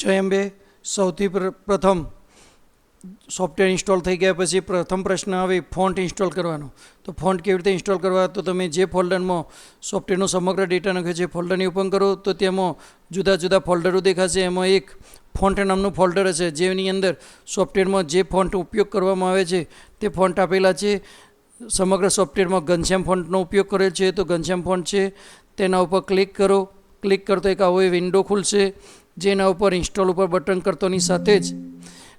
જય અંબે સૌથી પ્ર- પ્રથમ સોફ્ટવેર ઇન્સ્ટોલ થઈ ગયા પછી પ્રથમ પ્રશ્ન આવે ફોન્ટ ઇન્સ્ટોલ કરવાનો. તો ફોન્ટ કેવી રીતે ઇન્સ્ટોલ કરવા? તો તમે જે ફોલ્ડરમાં સોફ્ટવેરનો સમગ્ર ડેટા નાખ્યો છે ફોલ્ડરને ઓપન કરો. તો તેમાં જુદા જુદા ફોલ્ડરો દેખાશે. એમાં એક ફોન્ટ નામનું ફોલ્ડર હશે, જેની અંદર સોફ્ટવેરમાં જે ફોન્ટ ઉપયોગ કરવામાં આવે છે તે ફોન્ટ આપેલા છે. સમગ્ર સોફ્ટવેરમાં ઘનશ્યામ ફોન્ટનો ઉપયોગ કરેલ છે. તો ઘનશ્યામ ફોન્ટ છે. તેના ઉપર ક્લિક કરો. ક્લિક કરતો એક આવો વિન્ડો ખુલશે, જેના ઉપર ઇન્સ્ટોલ ઉપર બટન કરતોની સાથે જ.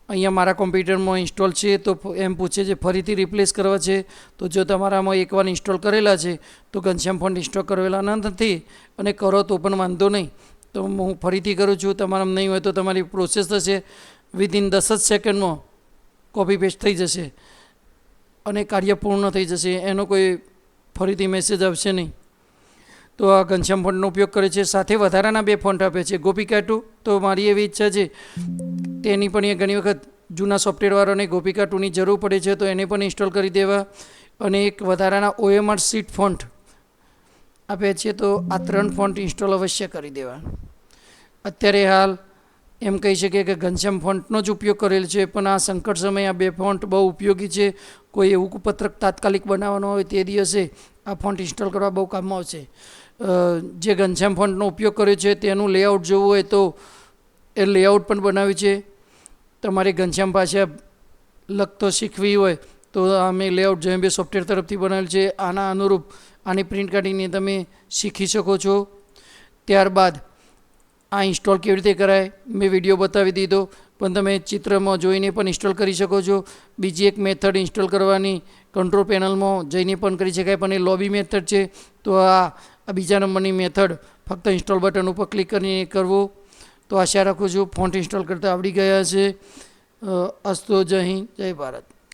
અહીંયા મારા કોમ્પ્યુટરમાં ઇન્સ્ટોલ છે, તો એમ પૂછે છે, ફરીથી રિપ્લેસ કરવા છે. તો જો તમારામાં એકવાર ઇન્સ્ટોલ કરેલા છે, તો ઘનશ્યામ ફંડ ઇન્સ્ટોલ કરેલા નથી અને કરો તો પણ વાંધો નહીં. તો હું ફરીથી કરું છું, તમારામાં નહીં હોય તો તમારી પ્રોસેસ થશે. વિધિન દસ જ સેકન્ડમાં કોપી પેસ્ટ થઈ જશે અને કાર્ય પૂર્ણ થઈ જશે. એનો કોઈ ફરીથી મેસેજ આવશે નહીં. તો આ ઘનશ્યામ ફોન્ટનો ઉપયોગ કરે છે. સાથે વધારાના બે ફોન્ટ આપે છે. ગોપિકા ટુ તો મારી એવી ઈચ્છા છે, તેની પણ એ ઘણી વખત જૂના સોફ્ટવેરવાળાને ગોપિકા ટુની જરૂર પડે છે, તો એને પણ ઇન્સ્ટોલ કરી દેવા. અને એક વધારાના ઓએમઆર સીટ ફોન્ટ આપે છે, તો આ ત્રણ ફોન્ટ ઇન્સ્ટોલ અવશ્ય કરી દેવા. અત્યારે હાલ એમ કહી શકીએ કે ઘનશ્યામ ફોન્ટનો જ ઉપયોગ કરેલ છે, પણ આ સંકટ સમયે આ બે ફોન્ટ બહુ ઉપયોગી છે. કોઈ એવું પત્રક તાત્કાલિક બનાવવાનો હોય તે દિવસે આ ફોન્ટ ઇન્સ્ટોલ કરવા બહુ કામમાં આવશે. જે ઘનશ્યામ ફોન્ટનો ઉપયોગ કર્યો છે, તેનું લેઆઉટ જોવું હોય તો એ લેઆઉટ પણ બનાવ્યું છે. તમારે ઘનશ્યામ ભાષા લખતો શીખવી હોય તો અમે લેઆઉટ જેમ બે સોફ્ટવેર તરફથી બનાવેલ છે. આના અનુરૂપ આની પ્રિન્ટ કાઢીને તમે શીખી શકો છો. ત્યારબાદ આ ઇન્સ્ટોલ કેવી રીતે કરાય, મેં વીડિયો બતાવી દીધો, પણ તમે ચિત્રમાં જોઈને પણ ઇન્સ્ટોલ કરી શકો છો. બીજી એક મેથડ ઇન્સ્ટોલ કરવાની કંટ્રોલ પેનલમાં જઈને પણ કરી શકાય, પણ એ લોબી મેથડ છે. તો આ આ બીજા નંબરની મેથડ ફક્ત ઇન્સ્ટોલ બટન ઉપર ક્લિક કરીને કરવું. તો આશા રાખું છું ફોન્ટ ઇન્સ્ટોલ કરતાં આવડી ગયા છે. અસ્તો જય હિન્દ, જય ભારત.